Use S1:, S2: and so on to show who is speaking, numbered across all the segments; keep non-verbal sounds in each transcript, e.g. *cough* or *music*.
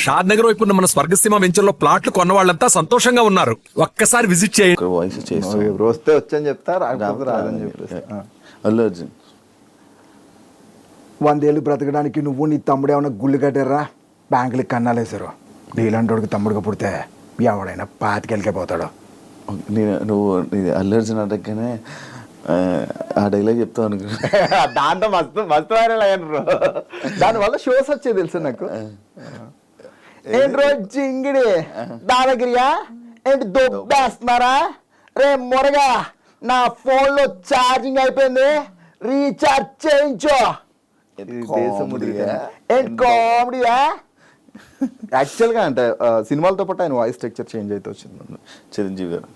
S1: షాద్ నగర్ వైపు ఉన్న మన స్వర్గసీమ వెంచర్లో ప్లాట్లు కొన్న వాళ్ళంతా సంతోషంగా ఉన్నారు. ఒక్కసారి విజిట్ చేయండి.
S2: వాయిస్ చేస్తాం.
S3: వస్తే వచ్చని చెప్తా రాకపోతే రాదని.
S2: అల్లు అర్జున్
S3: వందేళ్ళు బ్రతకడానికి నువ్వు నీ తమ్ముడు ఏమైనా గుళ్ళు కట్టారా? బ్యాంకులకి కన్నాలేశారు. నీలాంటోడికి తమ్ముడుగా పుడితే ఎవడైనా పాతికెళ్ళకే పోతాడు.
S2: నేను నువ్వు ఇది అల్లు అర్జున్ అడగగానే ఆ, ఆ డైలాగ్ చెప్తావు అనుకున్నా *laughs*
S3: దాంతో మస్తు మస్తు వైరల్ అయ్యారు దానివల్ల షోస్ వచ్చేది తెలుసు నాకు? రోజు జింగిడి? దానగిరియా? ఏంటి దొబ్బేస్తున్నారా? రే మొరగా నా ఫోన్లో ఛార్జింగ్ అయిపోయింది. రీఛార్జ్ చేయించు? ఏంటి కామెడీయా? యాక్చువల్గా అంటే సినిమాలతో పాటు ఆయన వాయిస్ స్ట్రక్చర్ చేంజ్ అయితే వచ్చింది
S2: చిరంజీవి గారు.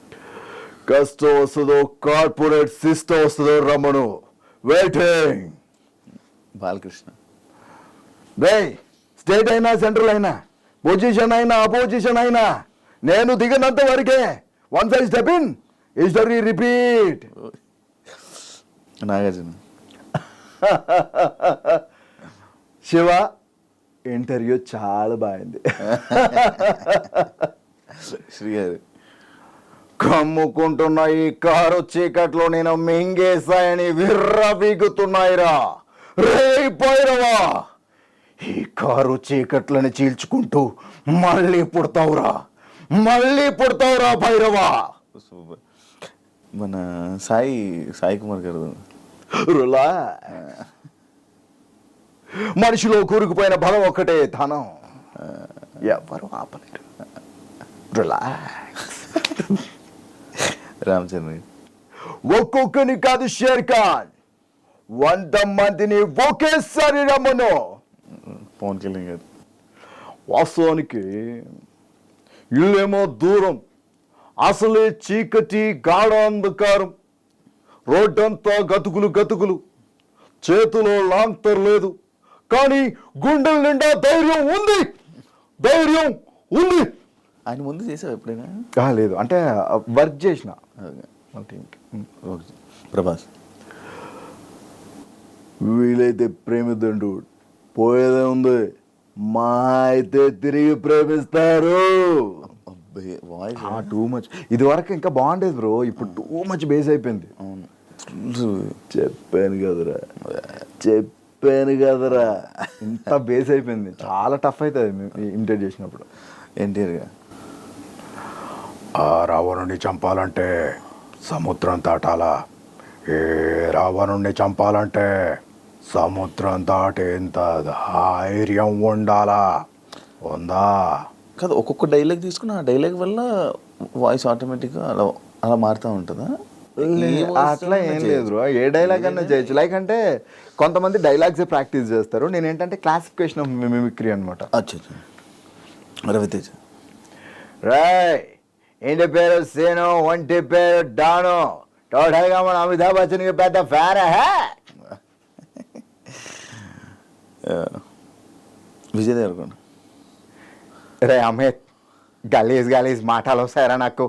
S3: కష్టం వస్తుందో కార్పొరేట్ సిస్టమ్ వస్తుందో రమ్మను. వెయిటింగ్
S2: బాలకృష్ణ.
S3: రే స్టేట్ అయినా సెంట్రల్ అయినా. పొజిషన్ అయినా అపోజిషన్ అయినా. నేను దిగినంత వరకే. One side step in history repeat
S2: Nagarjuna. *laughs*
S3: Shiva interview చాలా బాగుంది. *laughs*
S2: శ్రీ గారు
S3: కమ్ముకుంటున్న ఈ కారు చీకట్లో నేను మింగేశాయని విర్ర బీగుతున్నాయిరా రే పోయిరవా. ఈ కారు చీకట్లని చీల్చుకుంటూ మళ్ళీ పుడతావురా. మళ్ళీ పుడతావురా భైరవా.
S2: మన సాయి సాయి కుమార్ గారు.
S3: రులా. మనిషిలో కూరుకుపోయిన బలం ఒక్కటే ధనం. ఎవరు ఆపలేరు. రిలాక్స్
S2: రామచంద్ర
S3: ఒక్కొక్కని కాదు షేర్ ఖాన్ వంద మందిని ఒకేసారి రమ్మను.
S2: పవన్ కళ్యాణ్ గారు
S3: వాస్తవానికి ఇల్లేమో దూరం అసలే చీకటి గాఢ అంధకారం. రోడ్డంతా గతుకులు గతుకులు. చేతిలో లాంతర్ లేదు. కానీ గుండెల నిండా ధైర్యం ఉంది. ధైర్యం ఉంది.
S2: ఆయన ముందు చేసావు ఎప్పుడైనా?
S3: లేదు. అంటే వర్క్ చేసిన.
S2: ప్రభాస్.
S3: వీలైతే ప్రేమిద్దండు పోయేదే ఉంది. మా అయితే తిరిగి ప్రేమిస్తారు. టూ మచ్ ఇది వరకు ఇంకా బాగుండేది బ్రో. ఇప్పుడు టూ మచ్ బేస్ అయిపోయింది. చెప్పాను కదరా. చెప్పాను కదరా. ఇంత బేస్ అయిపోయింది. చాలా టఫ్ అవుతుంది ఇమిటేట్ చేసినప్పుడు.
S2: ఎన్టీఆర్ గారు
S4: ఆ రావణుని చంపాలంటే సముద్రం దాటాలా? ఏ రావణుణ్ణి చంపాలంటే సముద్రం దాటేంత ధైర్యం ఉండాలా? ఉందా?
S2: కాదు ఒక్కొక్క డైలాగ్ తీసుకుని ఆ డైలాగ్ వల్ల వాయిస్ ఆటోమేటిక్గా అలా అలా మారుతూ ఉంటుందా?
S3: అట్లా ఏం. లేదు ఏ డైలాగ్ అన్నా చేయొచ్చు. లైక్ అంటే కొంతమంది డైలాగ్స్ ప్రాక్టీస్ చేస్తారు. నేను ఏంటంటే క్లాసిఫికేషన్ ఆఫ్ మిమిక్రీ అనమాట
S2: అచ్చా అచ్చా. రవితేజ?
S3: రాయ్! ఇంటి పేరు సేను ఒంటి పేరు డాను. టోటల్గా మన అమితాబ్ బచ్చన్కి పెద్ద ఫ్యాన్
S2: ఆ, విజయ్ దేవరకొండ
S3: రే అమిత్ గలీజ్ గలీజ్ మాటలు వస్తాయరా నాకు.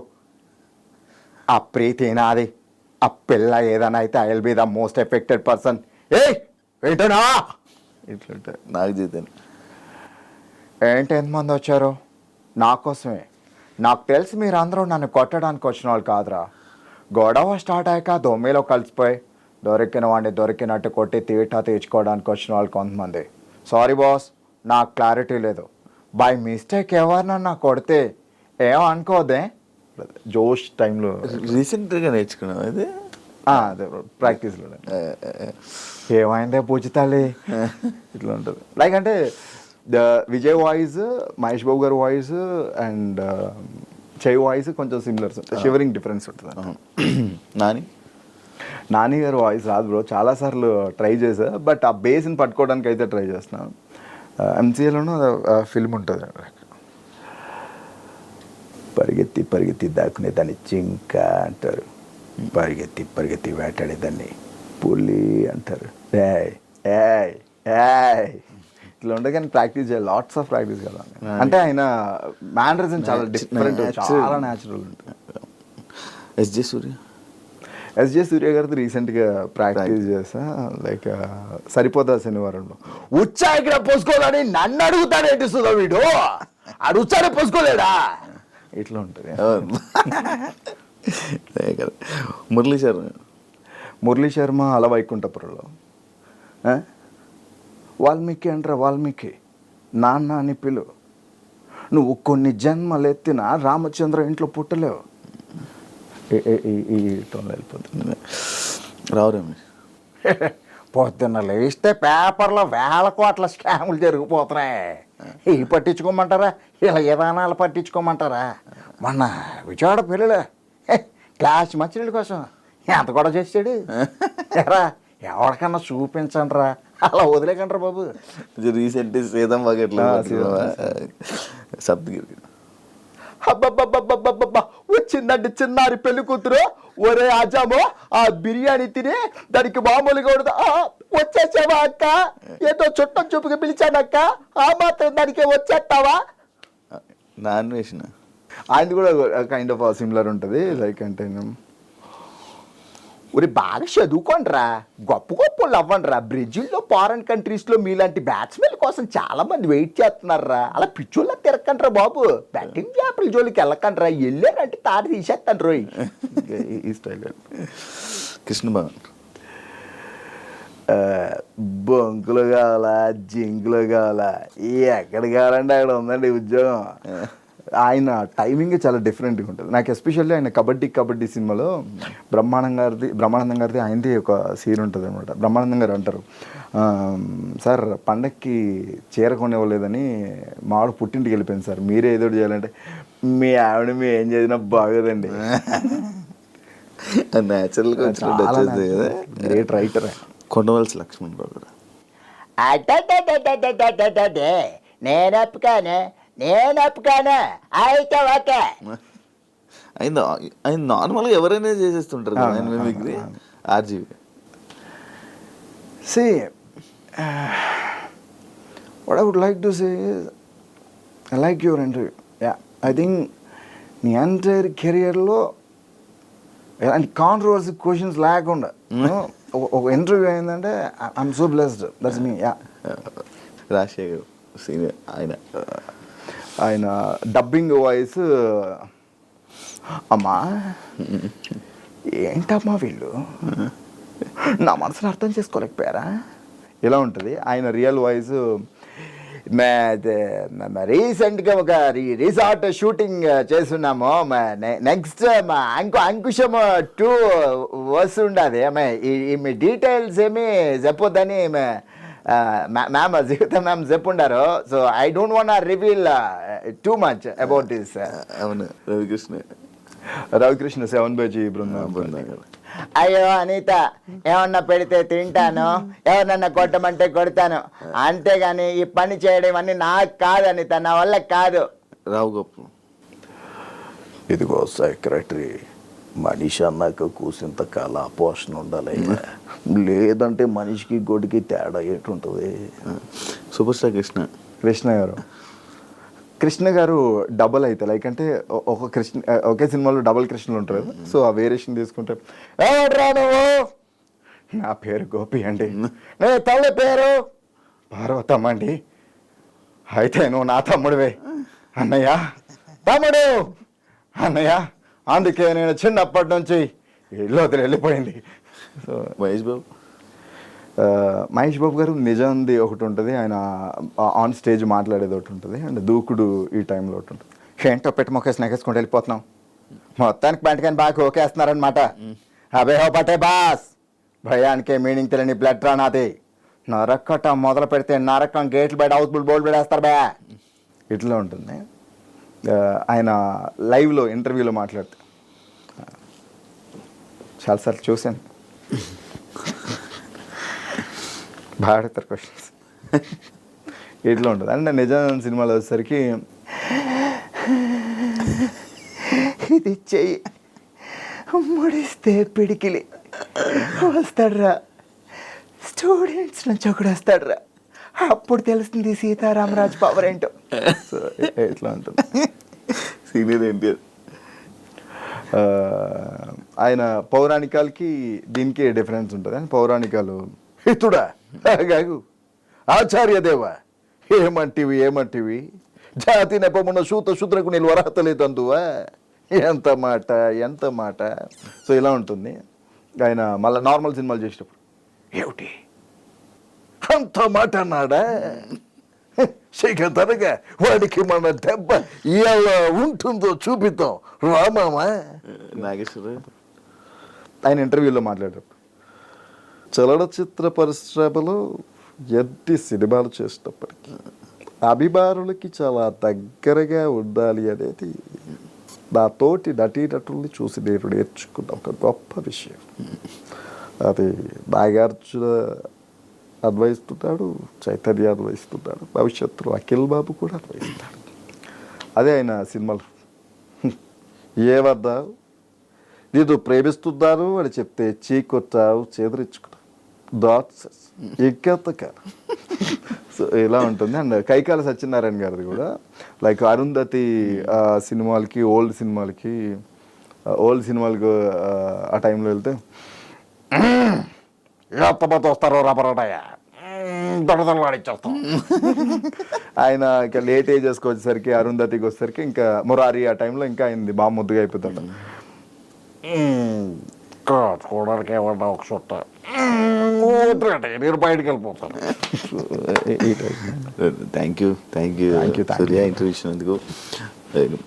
S3: ఆ ప్రీతి నాది ఆ పిల్ల ఏదైనా అయితే I will be the most affected person ఏ ఏంటనా ఇట్లుంటాయి
S2: నాకు జీతాను
S3: ఏంటి ఎంతమంది వచ్చారు? నా కోసమే. నాకు తెలిసి మీరు అందరూ నన్ను కొట్టడానికి వచ్చిన వాళ్ళు కాదురా. గొడవ స్టార్ట్ అయ్యాక దొమ్మిలో కలిసిపోయి దొరికిన వాడిని దొరికినట్టు కొట్టి తీటా తీర్చుకోవడానికి వచ్చిన వాళ్ళు కొంతమంది. సారీ బాస్ నాకు క్లారిటీ లేదు. బై మిస్టేక్ ఎవరినన్నా కొడితే ఏం అనుకోదే? జోష్ టైంలో
S2: రీసెంట్గా నేర్చుకున్నావు ఇది?
S3: అదే ప్రాక్టీస్లో. ఏమైందే పూజితాలి ఇట్లా ఉంటుంది. లైక్ అంటే ద విజయ్ వాయిస్ మహేష్ బాబు గారి వాయిస్ అండ్ చెయ్యి వాయిస్ కొంచెం సిమిలర్స్ షివరింగ్ డిఫరెన్స్ ఉంటుంది.
S2: నాని?
S3: నాని గారి వాయిస్ రాదు బ్రో. చాలాసార్లు ట్రై చేసా బట్ ఆ బేస్ని పట్టుకోవడానికి అయితే ట్రై చేస్తున్నాను ఎంసీఏలోనూ ఫిల్మ్ ఉంటుంది. పరిగెత్తి పరిగెత్తి దాక్కునే దాన్ని జింక అంటారు. పరిగెత్తి పరిగెత్తి వేటాడే దాన్ని పులి అంటారు. ఏయ్ ఏయ్ ఏయ్. ఇట్లా ఉండే కానీ ప్రాక్టీస్ చేయాలి. లాట్స్ ఆఫ్ ప్రాక్టీస్ కదా. అంటే ఆయన మేనరిజం చాలా డిఫరెంట్. చాలా న్యాచురల్ ఉంటుంది.
S2: ఎస్జే సూర్య
S3: ఎస్జే సూర్య గారితో రీసెంట్గా ప్రాక్టీస్ చేసా లైక్ సరిపోతా శనివారంలో. ఉచ్చా ఇక్కడ పోసుకోవాలని నన్ను అడుగుతాడేంటి సుధా వీడు? అడుగుతానే పోసుకోలేడా? ఇట్లా ఉంటుంది.
S2: కదా మురళీ సార్
S3: మురళీ శర్మ అలా వైకుంఠపురంలో? వాల్మీకి అంటారా వాల్మీకి. నాన్న అని పిలు. నువ్వు కొన్ని జన్మలెత్తిన రామచంద్ర ఇంట్లో పుట్టలేవు. ఈ- టోన్లో వెళ్ళిపోతుంది.
S2: రావు రమేష్. *laughs*
S3: పొద్దున్న లేస్తే పేపర్లో వేల కోట్ల స్కాములు జరిగిపోతున్నాయి. ఇవి పట్టించుకోమంటారా? ఇలా విధానాలు పట్టించుకోమంటారా? మొన్న విజయవాడ పెళ్ళిలో క్లాస్ మంచినీళ్ళ కోసం ఎంత కూడా చేసాడు ఎరా ఎవరికన్నా చూపించండి రా అలా వదిలేకంటారా బాబు.
S2: రీసెంట్ సీతం
S3: సీతం.
S2: సప్తగిరి.
S3: అబ్బబ్బబ్బబ్బబ్బబ్బ వచ్చిందండి చిన్నారి పెళ్ళి కూతురు. ఒరే అజామో ఆ బిర్యానీ తిని దానికి మామూలుగా ఉండదు. వచ్చేసావా అక్క? ఏదో చుట్టం చూపుగా పిలిచానక్క ఆ మాత్రం దానికి వచ్చేస్తావా?
S2: నాన్ వేసిన
S3: ఆయనది కూడా కైండ్ ఆఫ్ సిమిలర్ ఉంటుంది లైక్ అంటే ఒరే బాగా చదువుకోండిరా. గొప్ప గొప్ప వాళ్ళు అవ్వండిరా. బ్రెజిల్లో ఫారెన్ కంట్రీస్లో మీలాంటి బ్యాట్స్మెన్ కోసం చాలా మంది వెయిట్ చేస్తున్నారా అలా పిచ్చోళ్ళ తిరగకండ్రా బాబు. బ్యాటింగ్ చేపల జోలికి వెళ్ళకండ్రా. వెళ్ళారంటే తాడు తీసేస్తాను రోయ్. ఈ స్టైల్
S2: కృష్ణ భవన్
S3: బొంకులు కావాలా జింకులు కావాలా? ఎక్కడ కావాలంటే అక్కడ ఉందండి ఉద్యోగం. ఆయన టైమింగ్ చాలా డిఫరెంట్గా ఉంటుంది. నాకు ఎస్పెషల్లీ ఆయన కబడ్డీ కబడ్డీ సినిమాలో బ్రహ్మానందం గారిది బ్రహ్మానందం గారిది ఆయనది ఒక సీన్ ఉంటుంది అనమాట బ్రహ్మానందం గారు అంటారు "ఆ, సార్ పండక్కి చీర కొనివ్వలేదని మావాడు పుట్టింటికి వెళ్ళిపోయింది సార్. మీరే ఏదో చేయాలంటే మీ ఆవిడ మీ ఏం చేసినా బాగోదండి.
S2: న్యాచురల్గా
S3: గ్రేట్ రైటర్
S2: కొండవలసి లక్ష్మణ్ రావు కూడా
S5: అడ్డే నేను ఒప్పుకాను అయితే ఓకే.
S2: ఆయన ఆయన నార్మల్గా ఎవరైనా చేసేస్తుంటారు కదా ఆయన mimicry RGV.
S3: See, uh, what I would like to say is, I like your interview. Yeah, I think నీ ఎంటైర్ కెరియర్లో ఎలాంటి కాంట్రవర్సీ క్వశ్చన్స్ లేకుండా ఒక- ఒక ఇంటర్వ్యూ అయిందంటే I'm so blessed that's me yeah
S2: Rajasekhar senior ఆయన
S3: ఆయన డబ్బింగ్ వాయిస్ అమ్మా ఏంటమ్మా వీళ్ళు? నా మనసును అర్థం చేసుకోలేకపోయారా? ఇలా ఉంటుంది? ఆయన రియల్ వాయిస్ రీసెంట్గా ఒక రీ రిసార్ట్ షూటింగ్ చేస్తున్నాము. నెక్స్ట్ మా అంకు అంకుశం టూ వస్తుండదు ఈ మీ డీటెయిల్స్ ఏమి చెప్పొద్దని మ్యామ్ జీవితం ma'am చెప్పుండారు. So I don't want reveal too much about this
S2: అవును. రవికృష్ణ.
S3: రవికృష్ణ సెవెన్ బైజీ బృందం.
S2: బృందాలు.
S5: అయ్యో అనిత ఏమన్నా పెడితే తింటాను? ఎవరినన్నా కొట్టమంటే కొడతాను? అంతేగాని ఈ పని చేయడం అన్ని నాకు కాదు అనిత. నా వల్ల కాదు.
S2: రావు గొప్ప.
S6: ఇదిగో సెక్రటరీ మనిషి అన్నాక కూసింత కాల పోషణ ఉండాలి లేదంటే మనిషికి గొడికి తేడా ఏంటుంటుంది?
S2: Super star Krishna.
S3: కృష్ణ గారు కృష్ణ గారు డబల్ అయితే లైక్ అంటే ఒక కృష్ణ ఒకే సినిమాలో డబల్ కృష్ణలు ఉంటారు కదా. సో ఆ వేరియేషన్ తీసుకుంటే "ఎవడ్రా నువ్వు? నా పేరు గోపి అండి. నీ తల్లి పేరు? పార్వతమ్మ అండి. అయితే నువ్వు నా తమ్ముడివే. అన్నయ్య. తమ్ముడు. అన్నయ్య. అందుకే నేను చిన్నప్పటి నుంచి ఇల్లు వదిలి వెళ్ళిపోయింది. సో
S2: మహేష్ బాబు?
S3: మహేష్ బాబు గారు నిజంది ఒకటి ఉంటుంది. ఆయన ఆన్ స్టేజ్ మాట్లాడేది ఒకటి ఉంటుంది. అండ్ దూకుడు ఈ టైంలో ఒకటి ఉంటుంది. ఏంటో పెట్టి మొక్కేసి నెగేసుకుంటూ వెళ్ళిపోతున్నాం. మొత్తానికి బయటకని బాగా ఓకేస్తున్నారనమాట అబే హో పటే బాస్. భయానికే మీనింగ్ తెలియని బ్లడ్ రా నాది. నరక్కట మొదలు పెడితే నరకం గేట్లు బయట అవుట్ బోల్డ్ పెడేస్తారు బే. ఇట్లా ఉంటుంది. ఆయన లైవ్లో ఇంటర్వ్యూలో మాట్లాడితే. చాలాసార్లు చూశాను. బాగా అడుగుతారు క్వశ్చన్స్ ఇట్లా ఉంటుంది. అంటే నిజానంద సినిమాలో వచ్చేసరికి ఇది చెయ్యి. ముడిస్తే పిడికిలి. వస్తాడ్రా. స్టూడెంట్స్ నుంచి ఒకడు వస్తాడ్రా. అప్పుడు తెలుస్తుంది సీతారామరాజు పవర్ ఏంటో. సో ఇట్లా ఉంటుంది.
S2: సీనియర్ ఎన్టీఆర్.
S3: ఆయన పౌరాణికాలకి దీనికి డిఫరెన్స్ ఉంటుంది. అని పౌరాణికాలు
S6: హితుడా? గాగు. ఆచార్యదేవ ఏమంటివి ఏమంటివి? జాతి నెపమున్న సూత శూద్రకు నిల్వ అర్హత లేదందువా
S3: ఎంత మాట ఎంత మాట? సో ఇలా ఉంటుంది. ఆయన మళ్ళీ నార్మల్ సినిమాలు చేసేటప్పుడు.
S6: ఏమిటి? అంత మాట అన్నాడా? శిఖతరగా వాడికి మన దెబ్బ ఎలా ఉంటుందో చూపిద్దాం. రామామా
S2: నాగేశ్వర
S3: ఆయన ఇంటర్వ్యూలో మాట్లాడేటప్పుడు చలనచిత్ర పరిశ్రమలో ఎన్ని సినిమాలు చేసినప్పటికీ అభిమానులకి చాలా దగ్గరగా ఉండాలి అనేది నా తోటి నటీనటుల్ని చూసి నేను నేర్చుకున్న ఒక గొప్ప విషయం. అది నాగార్జున అన్వయిస్తున్నాడు చైతన్య అన్వయిస్తున్నాడు భవిష్యత్తులో అఖిల్ బాబు కూడా అన్వయిస్తాడు అదే ఆయన సినిమాలు. *laughs* ఏమన్నా నేను ప్రేమిస్తున్నాను అని చెప్తే చీకొచ్చావు చేదరించుకున్నావు. దాట్స్ ఇంకెంత కాదు సో ఇలా ఉంటుంది? అండ్ కైకాల సత్యనారాయణ గారిది కూడా. లైక్ అరుంధతి సినిమాలకి ఓల్డ్ సినిమాలకి ఓల్డ్ సినిమాలకు ఆ టైంలో వెళ్తే
S6: ఎంతమంది వస్తారో రబరడయ్యా దొడదలాడిచ్చేస్తాం
S3: ఆయన ఇంకా లేట్ ఏజెస్కి వచ్చేసరికి అరుంధతికి వచ్చేసరికి ఇంకా మురారి ఆ టైంలో ఇంకా అయింది బాగా ముద్దుగా అయిపోతాడు
S6: చూడడానికి ఏమన్నా ఒక చుట్ట నేను బయటికి వెళ్ళిపోతాను.
S2: Thank you thank you
S3: you, thank
S2: Surya interview ఇచ్చినందుకు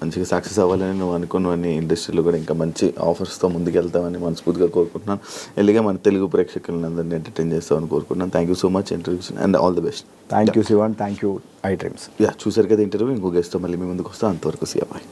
S2: మంచిగా సక్సెస్ అవ్వాలని నువ్వు అనుకున్నవన్నీ ఇండస్ట్రీలో కూడా ఇంకా మంచి ఆఫర్స్తో ముందుకెళ్తామని మనస్ఫూర్తిగా కోరుకుంటున్నాను. ఎల్లిగా మన తెలుగు ప్రేక్షకులను అందరినీ ఎంటర్టైన్ చేస్తామని కోరుకుంటున్నాను thank you so much interview and all the best
S3: thank you Sivan thank you I dreams
S2: yeah చూసారు కదా ఇంటర్వ్యూ ఇంకో గెస్ట్తో మళ్ళీ మీ ముందుకు వస్తాం అంతవరకు సియా బాయ్